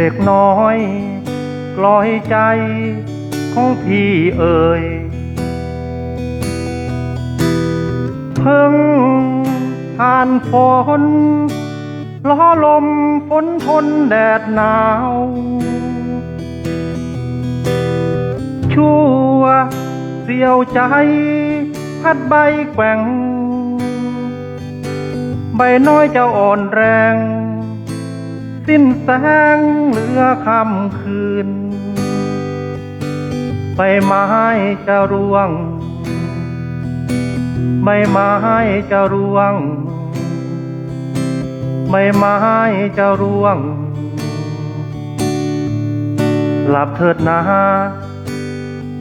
ด็กน้อยกลอยใจของพี่เอ่ยเพิ่งผ่านฝนล้อลมฝนทนแดดหนาว ชั่วเสียวใจ พัดใบแกว่ง ใบน้อยจะอ่อนแรง สิ้นแสงเหลือคำคืนใบไม้จะร่วงใบไม้จะร่วงใบไม้จะร่วง หลับเถิดนา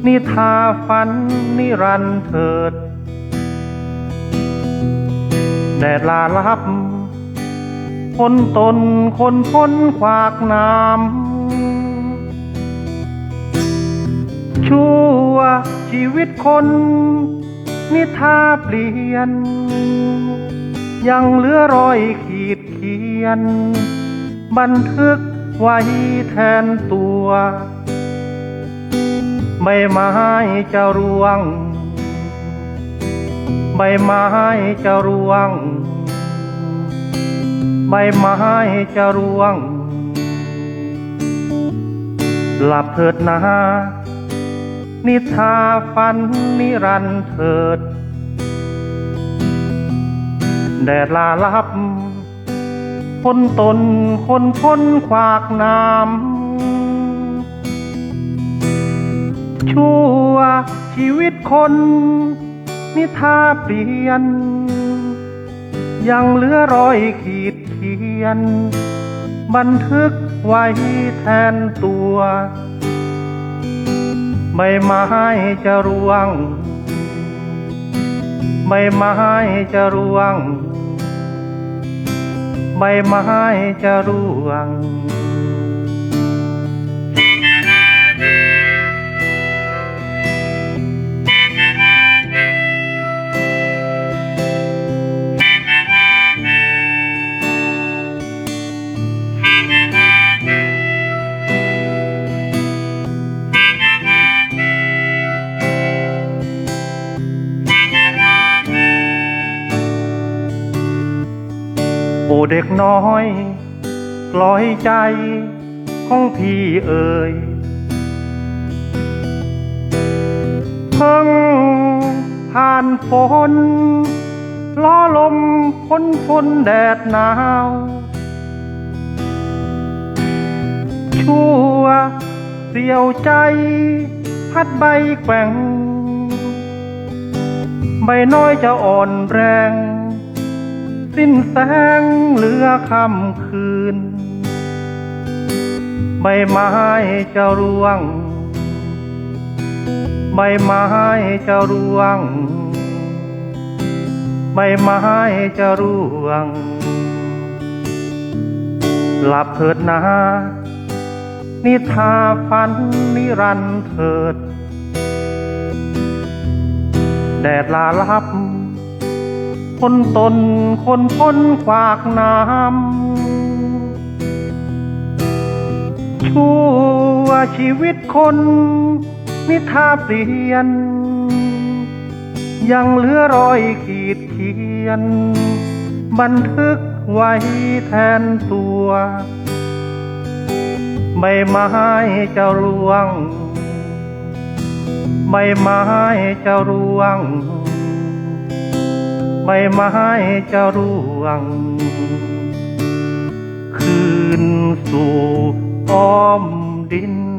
นิทาฝันนิรันเถิด แดดลาลับ คนตนคนพ้นขวากน้ำชั่วชีวิตคน นิทาเปลี่ยน ยังเหลือรอยขีดเขียน บันทึกไว้แทนตัวใบไม้จะร่วง ใบไม้จะร่วง ใบไม้จะร่วง หลับเถิดนานิทาฝันนิรันเถิด แดดลาลับ คนตนคนพ้นขวากน้ำชั่วชีวิตคน นิทาเปลี่ยน ยังเหลือรอยขีดเขียน บันทึกไว้แทนตัวใบไม้จะร่วงใบไม้จะร่วงใบไม้จะร่วง เด็กน้อยกลอยใจของพี่เอ่ยเพิ่งผ่านฝนล้อลมพ้นฝนแดดหนาว ชั่วเสียวใจ พัดใบแกว่ง ใบน้อยจะอ่อนแรง สิ้นแสงเหลือค่ำคืน ใบไม้จะร่วง ใบไม้จะร่วง ใบไม้จะร่วง หลับเถิดนานิทาฝันนิรันเถิด แดดลาลับ คนตนคนพ้นขวากน้ำชั่วชีวิตคน นิทาเปลี่ยน ยังเหลือรอยขีดเขียน บันทึกไว้แทนตัวใบไม้จะร่วงใบไม้จะร่วง ใบไม้จะร่วง คืนสู่อ้อมดิน